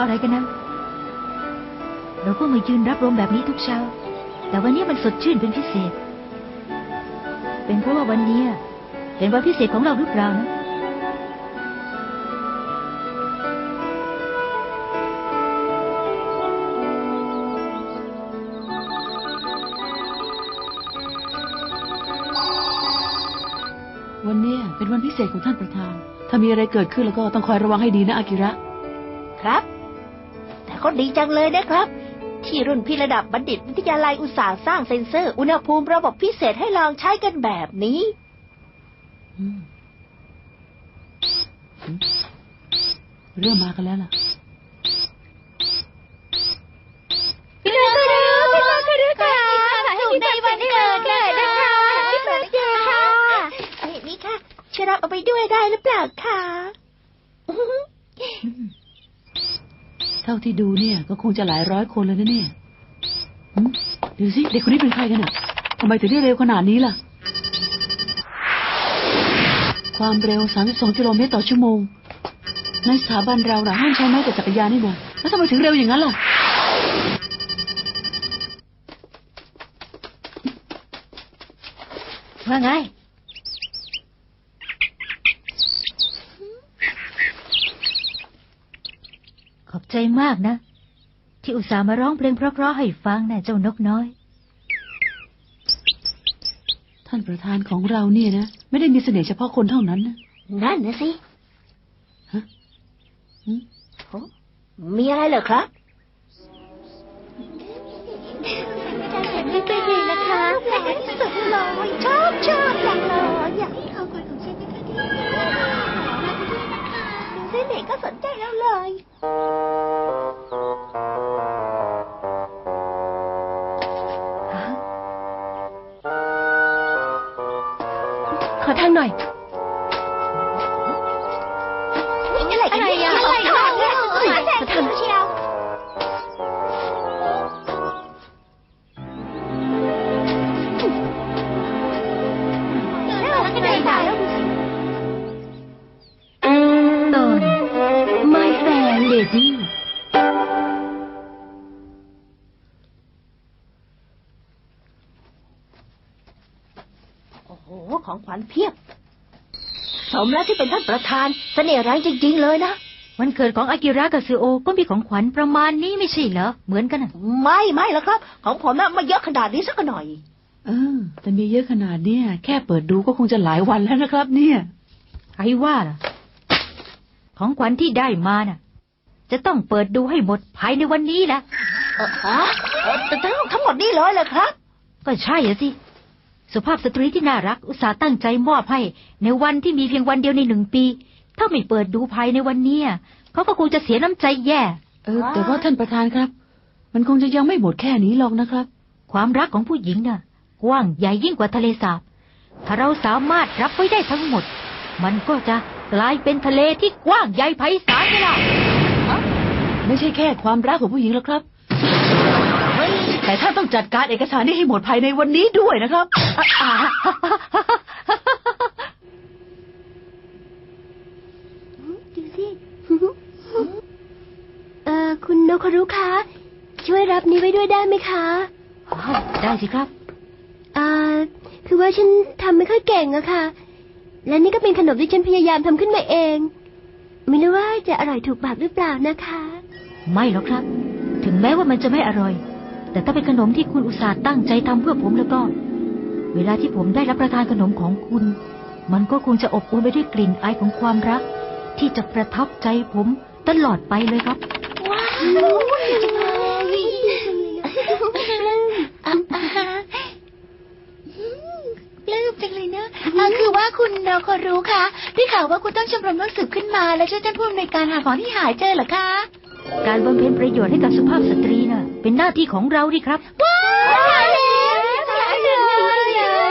ราะอะไรกันนะเราก็มายืนรับลมแบบนี้ทุกเช้า แต่วันนี้มันสดชื่นเป็นพิเศษ เป็นเพราะว่าวันนี้เป็นวันพิเศษของเราหรือเปล่านะวันเนี้ยเป็นวันพิเศษของท่านประธาน ถ้ามีอะไรเกิดขึ้นแล้วก็ต้องคอยระวังให้ดีนะอากิระ ครับ แต่ก็ดีจังเลยนะครับ ที่รุ่นพี่ระดับบัณฑิตวิทยาลัยอุตสาห์สร้างเซ็นเซอร์ อุณหภูมิระบบพิเศษให้ลองใช้กันแบบนี้อืมอืมเริ่มมากันแล้วล่ะพี่นาคารุพี่นาคารุค่ะสุขในวันเกิดเกิดนะคะพี่เปิดค่ะนี่ค่ะช่วยรับเอาไปด้วยได้หรือเปล่าคะ เท่าที่ดูเนี่ย ก็คงจะหลายร้อยคนเลยนะเนี่ยดูสิเด็กคนนี้เป็นใครกันอะทำไมถึงได้เร็วขนาดนี้ล่ะ ความเร็ว 32 กิโลเมตรต่อชั่วโมง ในสถาบันเราน่ะห้ามใช้ไม้แต่จักรยานนี่นะแล้วทำไมถึงเร็วอย่างนั้นล่ะ ว่าไง ขอบ ใจมากนะ ที่อุตส่าห์มาร้องเพลงเพราะๆให้ฟังนะเจ้านกน้อย ท่านประธานของเราเนี่ยนะ ไม่ได้มีเสน่ห์เฉพาะคนเท่านั้นนะนั่นนะสิฮะหืมโอ้มีอะไรเหรอครับไม่เป็นไรนะคะแหวนสุดเลยชอบชอบจังเลยอยากให้เขาคนของฉันนะคะที่ดูสิเด็กก็สนใจเราเลย Thank you. ของขวัญเพียบ สมแล้วที่เป็นท่านประธานเสน่ห์แรงจริง ๆ เลยนะ วันเกิดของอากิระกับซูโอก็มีของขวัญประมาณนี้ไม่ใช่เหรอ เหมือนกันน่ะไม่ไม่แล้วครับ ของผมน่ะไม่เยอะขนาดนี้สักหน่อย เออ แต่มีเยอะขนาดเนี้ยแค่เปิดดูก็คงจะหลายวันแล้วนะครับ เนี่ยใครว่าล่ะ ของขวัญที่ได้มาน่ะ จะต้องเปิดดูให้หมดภายในวันนี้แหละเออฮะเออแต่ทั้งทั้งหมดนี่เลยเหรอครับ ก็ใช่อะสิ สุภาพสตรีที่น่ารักอุตส่าห์ตั้งใจมอบให้ ในวันที่มีเพียงวันเดียวในหนึ่งปี ถ้าไม่เปิดดูภายในวันเนี้ยเขาก็คงจะเสียน้ำใจแย่ เออ แต่ว่าท่านประธานครับ มันคงจะยังไม่หมดแค่นี้หรอกนะครับ ความรักของผู้หญิงน่ะ กว้างใหญ่ยิ่งกว่าทะเลสาบ ถ้าเราสามารถรับไว้ได้ทั้งหมด มันก็จะกลายเป็นทะเลที่กว้างใหญ่ไพศาลไงล่ะไม่ใช่แค่ความรักของผู้หญิงหรอกครับ แต่ท่านต้องจัดการเอกสารนี้ให้หมดภายในวันนี้ด้วยนะครับดูสิ เอ่อ คุณโนคารุคะ ช่วยรับนี้ไว้ด้วยได้ไหมคะ อ้าวได้สิครับ เอ่อ คือว่าฉันทำไม่ค่อยเก่งอะค่ะ และนี่ก็เป็นขนมที่ฉันพยายามทำขึ้นมาเอง ไม่รู้ว่าจะอร่อยถูกปากหรือเปล่านะคะ ไม่หรอกครับ ถึงแม้ว่ามันจะไม่อร่อย แต่ถ้าเป็นขนมที่คุณอุตส่าห์ตั้งใจทำเพื่อผมแล้วก็ เวลาที่ผมได้รับประทานขนมของคุณ มันก็คงจะอบอวลไปด้วยกลิ่นอายของความรัก ที่จะประทับใจผมตลอดไปเลยครับ ว้าวจังเลยปลื้มจังเลยเนอะอ่าคือว่าคุณเราก็รู้ค่ะได้ข่าวว่าคุณต้องชมรมนักสืบขึ้นมา และช่วยท่านผู้อำนวยการหาของที่หายเจอเหรอคะ การบำเพ็ญประโยชน์ให้กับสุภาพสตรีน่ะ เป็นหน้าที่ของเราดิครับว้าวแล้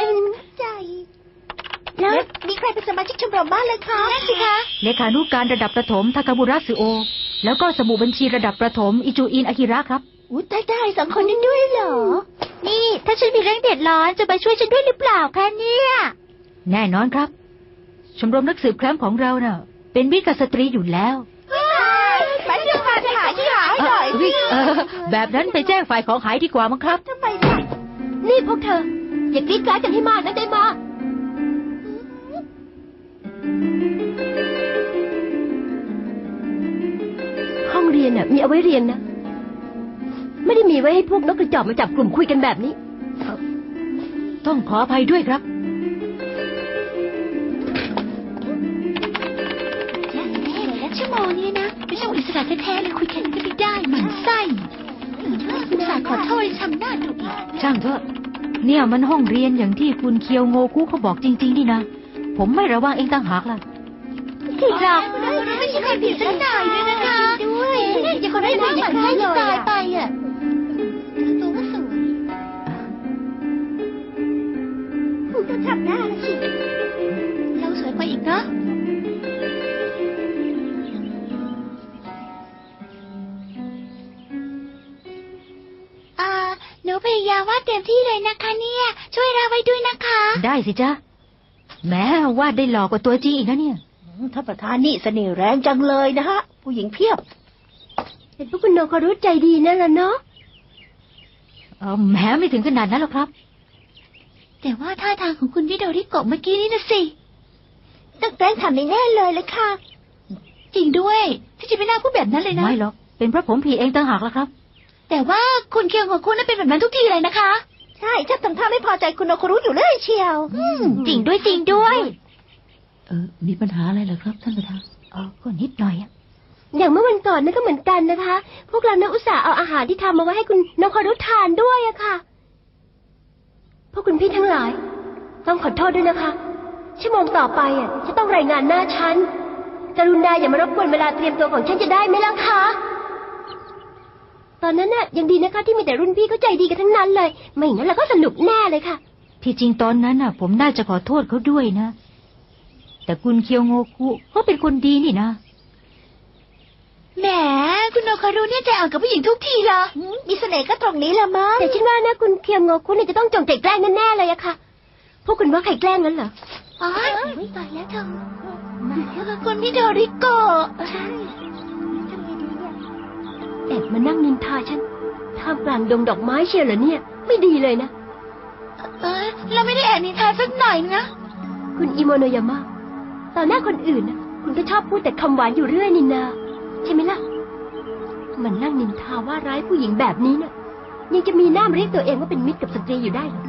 วใจแล้วมีใครเป็นสมาชิกชมรมบ้างเลยคะนั่นสิคะ เลขานุการระดับประถมทาคาบุระสุโอ แล้วก็สมุดบัญชีระดับประถมอิจูอินอากิระครับ อุ้ยได้ได้สองคนนี้ด้วยเหรอ นี่ ถ้าฉันมีเรื่องเดือดร้อนจะไปช่วยฉันด้วยหรือเปล่าคะเนี่ย แน่นอนครับ ชมรมนักสืบแคมป์ของเราน่ะ เป็นมิตรกับสตรีอยู่แล้ว ไปเรื่องมาจะหาเฮ้ยเออแบบนั้นไปแจ้งฝ่ายของหายดีกว่ามั้งครับ ทำไมล่ะนี่พวกเธอ อย่ากรีดกราดกันให้มากนะได้มา ห้องเรียนน่ะ มีเอาไว้เรียนนะ ไม่ได้มีไว้ให้พวกนกกระจอกมาจับกลุ่มคุยกันแบบนี้ ต้องขออภัยด้วยครับแย่แน่เลยนะชั่วโมงนี้นะไม่ใช่อิสระแท้ๆเลยคุยแค่นี้ก็ไม่ได้หมันไส้อุตส่าห์ขอโทษทำหน้าดูอีกช่างเถอะ เนี่ยมันห้องเรียนอย่างที่คุณเคียวโงคุเขาบอกจริงๆนี่นะ ผมไม่ระวังเองต่างหากล่ะจริงหรอไม่ใช่คนผิดสักหน่อยเลยนะคะด้วยอย่าคนได้หน้าหมันไส้ตายไปอะ หนูพยายามวาดเต็มที่เลยนะคะเนี่ย ช่วยเราไว้ด้วยนะคะ ได้สิจ๊ะแม้วาดได้หลอกกว่าตัวจริงอีกนะเนี่ยท่านประธานนี่เสน่ห์แรงจังเลยนะฮะ ผู้หญิงเพียบ เห็นพวกคุณโนคารุใจดีนั่นแหละเนาะเออแม้ไม่ถึงขนาดนั้นหรอกครับ แต่ว่าท่าทางของคุณวิโดริโกะเมื่อกี้นี่นะสิ ต้องแกล้งทำในแน่เลยเลยค่ะ จริงด้วยที่จะไม่น่าพูดแบบนั้นเลยนะ ไม่หรอก เป็นเพราะผมผิดเองต่างหากล่ะครับ แต่ว่าคุณเคียงของคุณน่ะเป็นแบบนั้นทุกทีเลยนะคะ ใช่ชอบทำท่าไม่พอใจคุณโนคารุอยู่เรื่อยเชียวจริงด้วยจริงด้วย เออ มีปัญหาอะไรเหรอครับท่านประธานเออก็นิดหน่อยอะอย่างเมื่อวันก่อนนั่นก็เหมือนกันนะคะ พวกเรานะอุตส่าห์เอาอาหารที่ทำมาไว้ให้คุณโนคารุทานด้วยอะค่ะ พวกคุณพี่ทั้งหลาย ต้องขอโทษด้วยนะคะ ชั่วโมงต่อไปอะจะต้องรายงานหน้าฉันกรุณาอย่ามารบกวนเวลาเตรียมตัวของฉันจะได้ไหมล่ะคะ ตอนนั้นน่ะยังดีนะคะที่มีแต่รุ่นพี่เข้าใจดีกันทั้งนั้นเลย ไม่อย่างนั้นเราก็สนุกแน่เลยค่ะ ที่จริงตอนนั้นน่ะ ผมน่าจะขอโทษเขาด้วยนะ แต่คุณเคียวโงคุเขาเป็นคนดีนี่นะแหมคุณโนคารุเนี่ยใจอ่อนกับผู้หญิงทุกทีเหรอมีเสน่ห์ก็ตรงนี้ละมั้งแต่ฉันว่านะคุณเคียมโงคุเนี่ยจะต้องจงใจแกล้งแน่ๆเลยอะค่ะ พวกคุณว่าใครแกล้งงั้นเหรออ๋อไม่ตายแล้วเธอคุณวิโดริโกะ แอบมานั่งนินทาฉันท่ามกลางดงดอกไม้เชียวเหรอเนี่ย ไม่ดีเลยนะ เออเราไม่ได้แอบนินทาสักหน่อยนะ คุณอิโมโนยามะต่อหน้าคนอื่นนะคุณก็ชอบพูดแต่คำหวานอยู่เรื่อยนินนา ใช่ไหมล่ะ มันนั่งนินทาว่าร้ายผู้หญิงแบบนี้นะ่ะยังจะมีหน้ามเรียกตัวเองว่าเป็นมิตรกับสตรีอยู่ได้เหรอ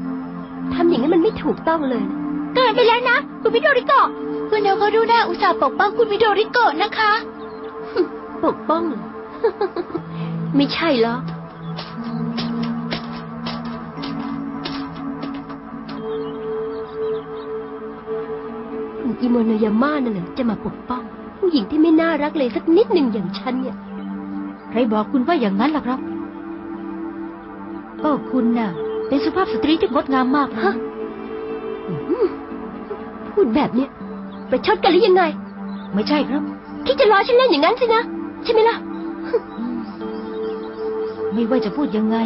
ทำอย่างนั้นมันไม่ถูกต้องเลยนะเกินไปแล้วนะ คุณวิโดริโกะคุณโนคารุน่าอุตส่าห์ปกป้องคุณวิโดริโกะนะคะ ปกป้องเหรอ ไม่ใช่หรอกคุณอิโมโนยาม่านั่นแหละจะมาปกป้อง ผู้หญิงที่ไม่น่ารักเลยสักนิดหนึ่งอย่างฉันเนี่ย ใครบอกคุณว่าอย่างนั้นล่ะครับก็คุณน่ะ เป็นสุภาพสตรีที่งดงามมากนะฮะอืมพูดแบบเนี้ยประชดกันหรือยังไง ไม่ใช่ครับ คิดจะล้อฉันเล่นอย่างนั้นสินะ ใช่ไหมล่ะ ไม่ว่าจะพูดยังไง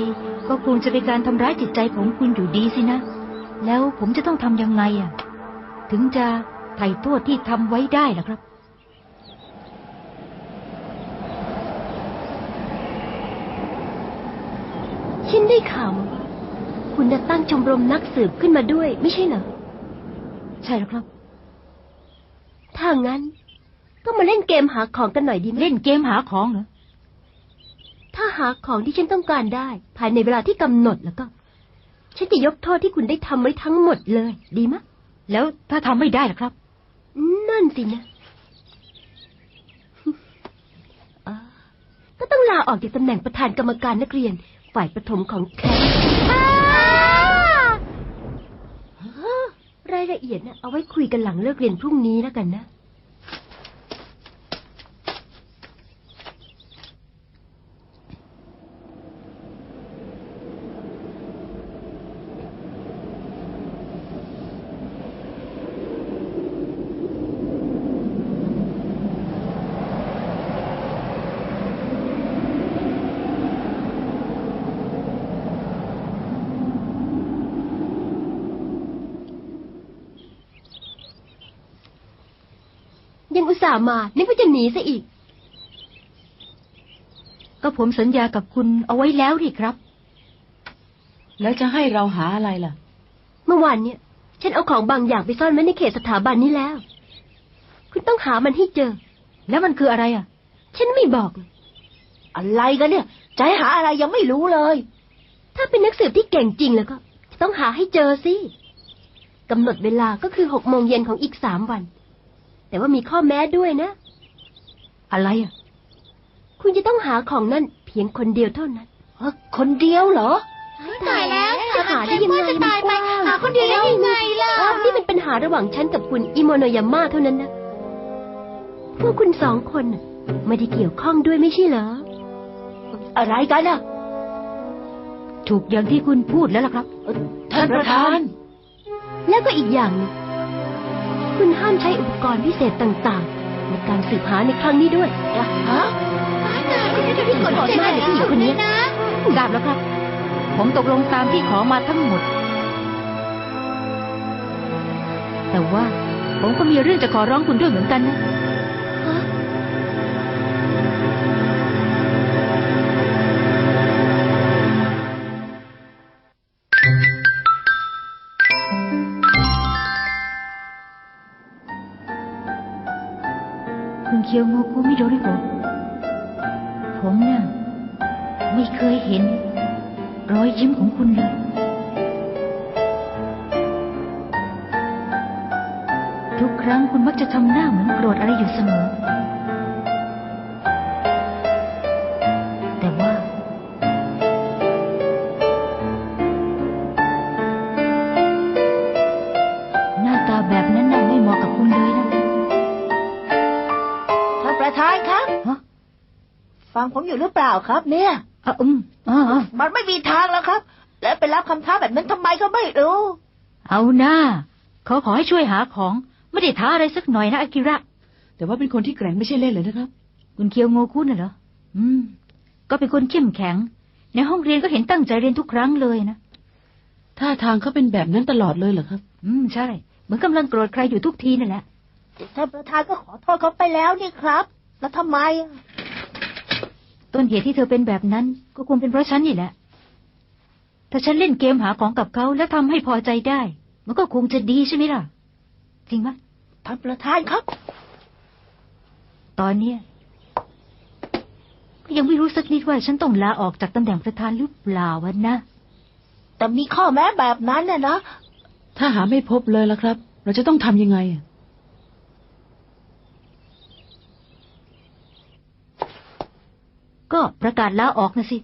ก็คงจะเป็นการทำร้ายจิตใจของคุณอยู่ดีสินะ แล้วผมจะต้องทำยังไงอะ ถึงจะไถ่โทษที่ทำไว้ได้ล่ะครับ ฉันได้ข่าวมาว่าคุณจะตั้งชมรมนักสืบขึ้นมาด้วย ไม่ใช่เหรอ ใช่แล้วครับ ถ้างั้น ก็มาเล่นเกมหาของกันหน่อยดีไหมเล่นเกมหาของเหรอถ้า หาของที่ฉันต้องการได้ ภายในเวลาที่กำหนดแล้วก็ ฉันจะยกโทษที่คุณได้ทำไว้ทั้งหมดเลย ดีมะ แล้วถ้าทำไม่ได้ล่ะครับ นั่นสินะอ่าก็ต้องลาออกจากตำแหน่งประธานกรรมการนักเรียน ฝ่ายประถมของแคมป์ฮะรายละเอียดนะเอาไว้คุยกันหลังเลิกเรียนพรุ่งนี้แล้วกันนะ ส่าห์มานึกว่าจะหนีซะอีก ก็ผมสัญญากับคุณเอาไว้แล้วนี่ครับ แล้วจะให้เราหาอะไรล่ะ เมื่อวานเนี่ย ฉันเอาของบางอย่างไปซ่อนไว้ในเขตสถาบันนี้แล้ว คุณต้องหามันให้เจอ แล้วมันคืออะไรอะ ฉันไม่บอกเลยอะไรกันเนี่ยจะให้หาอะไรยังไม่รู้เลย ถ้าเป็นนักสืบที่เก่งจริงแล้วก็จะต้องหาให้เจอสิกำหนดเวลาก็คือหกโมงเย็นของอีกสามวัน แต่ว่ามีข้อแม้ด้วยนะ อะไรอะ คุณจะต้องหาของนั่นเพียงคนเดียวเท่านั้นเอ้อคนเดียวเหรอตายแล้วจะหาได้ยังไงจะตายไปมันกว้างหาคนเดียวได้ยังไงล่ะอ้าวนี่เป็นปัญหาระหว่างฉันกับคุณอิโมโนยาม่าเท่านั้นนะ พวกคุณสองคนน่ะไม่ได้เกี่ยวข้องด้วยไม่ใช่เหรอ อะไรกันอะ ถูกอย่างที่คุณพูดแล้วล่ะครับ ท่านประธาน แล้วก็อีกอย่างหนึง คุณห้ามใช้อุปกรณ์พิเศษต่างๆ ในการสืบหาในครั้งนี้ด้วยฮะตายคุณจะที่กดใจมากเลยผู้หญิงคนนี้นะทราบแล้วครับ ผมตกลงตามที่ขอมาทั้งหมด แต่ว่าผมก็มีเรื่องจะขอร้องคุณด้วยเหมือนกันนะ เคียวโงกุมิโดริโกะผมน่ะไม่เคยเห็น รอยยิ้มของคุณเลยทุกครั้งคุณมักจะทำหน้าเหมือนโกรธอะไรอยู่เสมอ ผมอยู่หรือเปล่าครับ เนี่ยอะอืมอ่าอ่ามันไม่มีทางแล้วครับ และไปรับคำท้าแบบนั้นทำไมก็ไม่รู้ เอาหน้าเขาขอให้ช่วยหาของ ไม่ได้ท้าอะไรสักหน่อยนะอากิระ แต่ว่าเป็นคนที่แกร่งไม่ใช่เล่นเลยนะครับ คุณเคียวโงคุน่ะเหรอ อืม ก็เป็นคนเข้มแข็ง ในห้องเรียนก็เห็นตั้งใจเรียนทุกครั้งเลยนะ ท่าทางเขาเป็นแบบนั้นตลอดเลยเหรอครับ อืม ใช่ เหมือนกำลังโกรธใครอยู่ทุกทีนั่นแหละ ท่านประธานก็ขอโทษเขาไปแล้วนี่ครับ แล้วทำไมอะ ต้นเหตุที่เธอเป็นแบบนั้น ก็คงเป็นเพราะฉันนี่แหละ ถ้าฉันเล่นเกมหาของกับเขาแล้วทำให้พอใจได้ มันก็คงจะดีใช่ไหมล่ะ จริงไหมท่านประธานครับ ตอนเนี้ยก็ยังไม่รู้สักนิดว่าฉันต้องลาออกจากตำแหน่งประธานหรือเปล่าวะนะ แต่มีข้อแม้แบบนั้นน่ะนะ ถ้าหาไม่พบเลยล่ะครับ เราจะต้องทำยังไงอะ ก็ประกาศลาออกนะสิ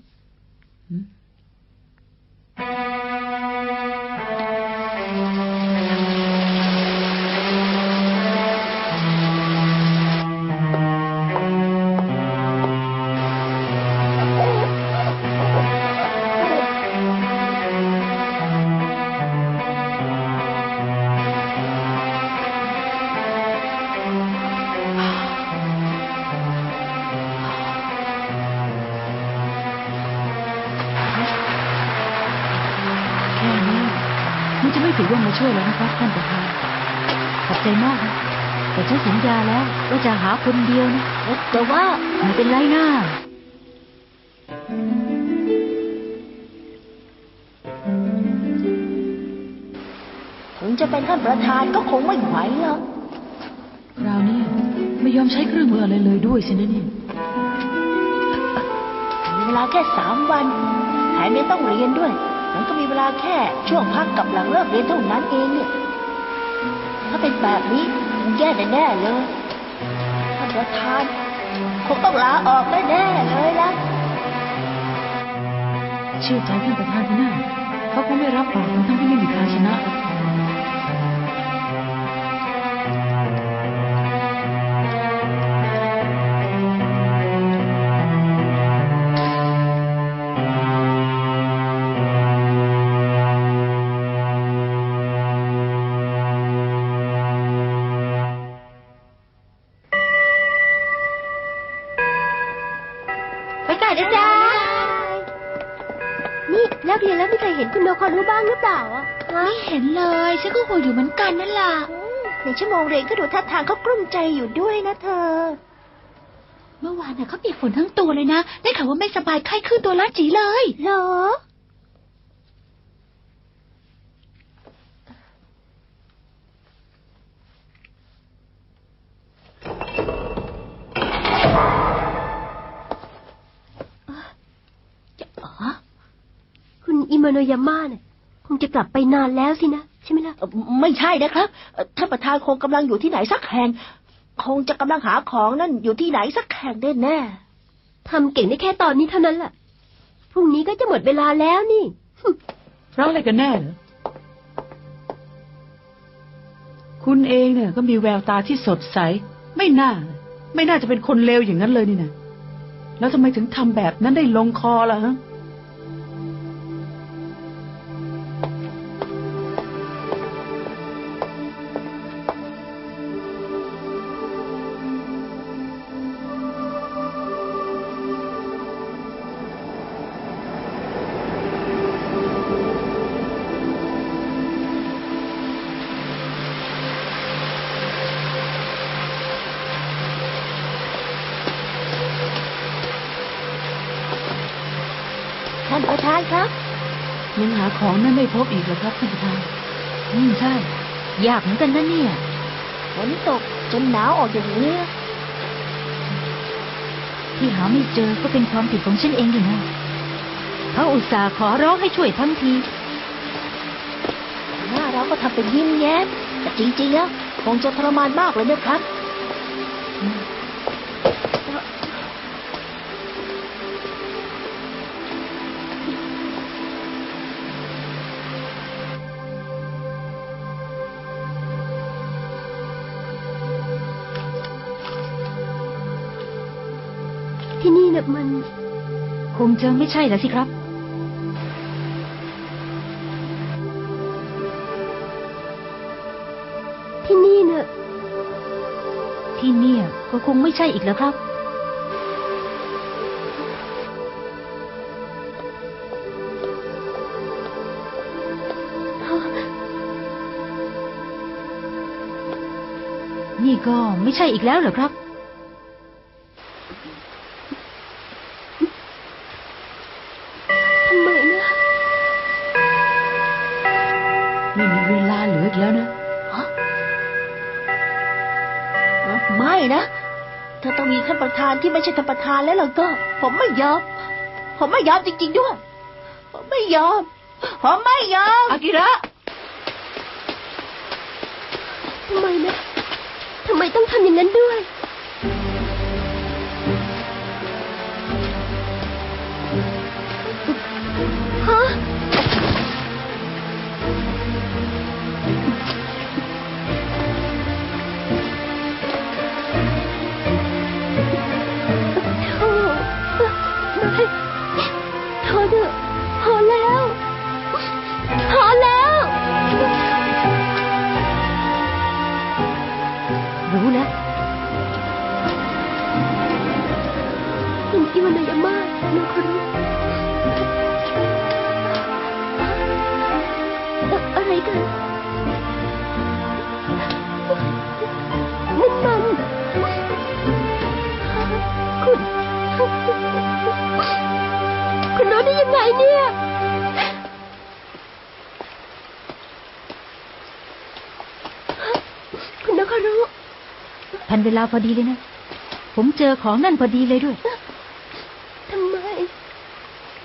มันจะไม่ถือว่ามาช่วยแล้วนะครับท่านประธานขอบใจมากนะแต่ฉันสัญญาแล้วว่าจะหาคนเดียวนะแต่ว่าไม่เป็นไรนะถึงจะเป็นท่านประธานก็คงไม่ไหวหรอกคราวนี้ไม่ยอมใช้เครื่องมืออะไรเลยด้วยสินะเนี่ยมีเวลาแค่สามวันแถมยังต้องเรียนด้วยมันก็มีเว ลาแค่ช่วงพักกับหลังเลิกเรียนเท่านั้นเองเนี่ย ถ้าเป็นแบบนี้แย่แน่ๆเลยท่านประธานคงต้องลาออกแน่ๆเลยละเชื่อใจท่านประธานเถอะนะเขาคงไม่รับปากทั้งที่ไม่มีทางชนะ ฉันก็ห่วงอยู่เหมือนกันนั่นล่ะในชั่วโมงเรียนก็ดูท่าทางเขากลุ้มใจอยู่ด้วยนะเธอ เมื่อวานน่ะเขาเปียกฝนทั้งตัวเลยนะ ได้ข่าวว่าไม่สบายไข้ขึ้นตัวละจีเลย เหรออ๋อคุณอิมาโนยาม่าเนี่ยคงจะกลับไปนานแล้วสินะใช่ไหมล่ะเอ่อไม่ใช่นะครับเอ่อท่านประธานคงกำลังอยู่ที่ไหนสักแห่ง คงจะกำลังหาของนั่นอยู่ที่ไหนสักแห่งแน่ทำเก่งได้แค่ตอนนี้เท่านั้นแหละพรุ่งนี้ก็จะหมดเวลาแล้วนี่ เพราะอะไรกันแน่เหรอ คุณเองเนี่ยก็มีแววตาที่สดใส ไม่น่า ไม่น่าจะเป็นคนเลวอย่างนั้นเลยนี่นะแล้วทำไมถึงทำแบบนั้นได้ลงคอล่ะฮะานประธานครับ ยังหาของนั่นไม่พบอีกเหรอครับท่านประธานอืมใช่ ยากเหมือนกันนะเนี่ยฝนตกจนหนาวออกอย่างนี้ที่หาไม่เจอก็เป็นความผิดของฉันเองอยู่นะเขาอุตส่าห์ขอร้องให้ช่วยทั้งทีหน้าเราก็ทำเป็นยิ้มแย้มแต่จริงๆแล้วคงจะทรมานมากเลยนะครับ ที่นี่น่ะมัน คงจะไม่ใช่แล้วสิครับ ที่นี่น่ะที่เนี่ยก็คงไม่ใช่อีกแล้วครับ นี่ก็ไม่ใช่อีกแล้วเหรอครับาเหลืออีกแล้วนะไม่นะถ้าต้องมีท่านประธานที่ไม่ใช่ท่านประธานแล้วล่ะก็ ผมไม่ยอม ผมไม่ยอมจริง ๆด้วย ผมไม่ยอม ผมไม่ยอมอากิระทำไมนะทำไมต้องทำอย่างนั้นด้วยฮะ วลาพอดีเลยนะ ผมเจอของนั่นพอดีเลยด้วย ทำไม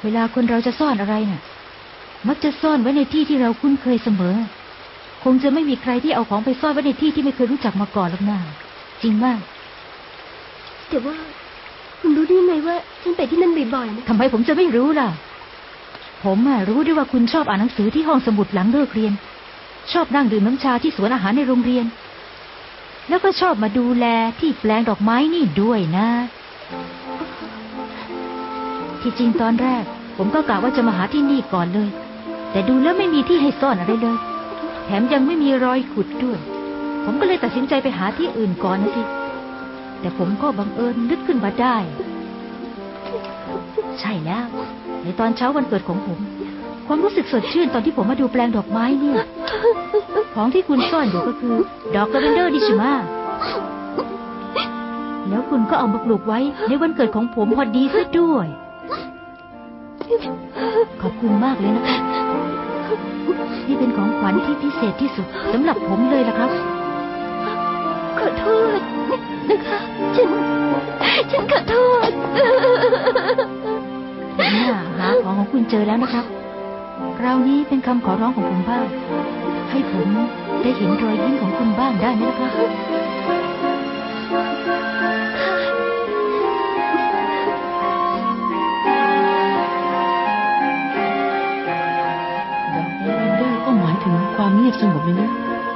เวลาคนเราจะซ่อนอะไรน่ะ มักจะซ่อนไว้ในที่ที่เราคุ้นเคยเสมอ คงจะไม่มีใครที่เอาของไปซ่อนไว้ในที่ที่ไม่เคยรู้จักมาก่อนหรอกนะจริงมากแต่ว่าคุณรู้ได้ยังไงว่าฉันไปที่นั่นบ่อยๆนะทำไมผมจะไม่รู้ล่ะ ผมอะรู้ด้วยว่าคุณชอบอ่านหนังสือที่ห้องสมุดหลังเลิกเรียน ชอบนั่งดื่มน้ำชาที่สวนอาหารในโรงเรียน แล้วก็ชอบมาดูแลที่แปลงดอกไม้นี่ด้วยนะ ที่จริงตอนแรก ผมก็กะว่าจะมาหาที่นี่ก่อนเลย แต่ดูแล้วไม่มีที่ให้ซ่อนอะไรเลย แถมยังไม่มีรอยขุดด้วย ผมก็เลยตัดสินใจไปหาที่อื่นก่อนนะสิ แต่ผมก็บังเอิญนึกขึ้นมาได้ ใช่แล้ว ในตอนเช้าวันเกิดของผม ความรู้สึกสดชื่นตอนที่ผมมาดูแปลงดอกไม้เนี่ย ของที่คุณซ่อนอยู่ก็คือ ดอกลาเวนเดอร์ดิชิมาแล้วคุณก็เอามาปลูกไว้ในวันเกิดของผมพอดีซะด้วย ขอบคุณมากเลยนะครับ นี่เป็นของขวัญที่พิเศษที่สุดสำหรับผมเลยล่ะครับ ขอโทษนะคะ ฉัน ฉันขอโทษผมน่ะหาของของคุณเจอแล้วนะครับ คราวนี้เป็นคำขอร้องของผมบ้าง ให้ผมได้เห็นรอยยิ้มของคุณบ้างได้ไหมล่ะครับดอกลาเวนเดอร์ก็หมายถึงความเงียบสงบเลยนะ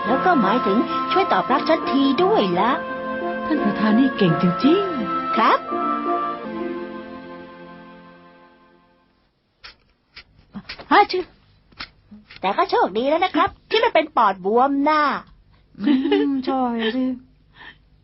แล้วก็หมายถึงช่วยตอบรับฉันทีด้วยละ ท่านประธานนี่เก่งจริงครับ ชื่อแต่ก็โชคดีแล้วนะครับ ที่มันเป็นปอดบวมหน้า อืมใช่สิ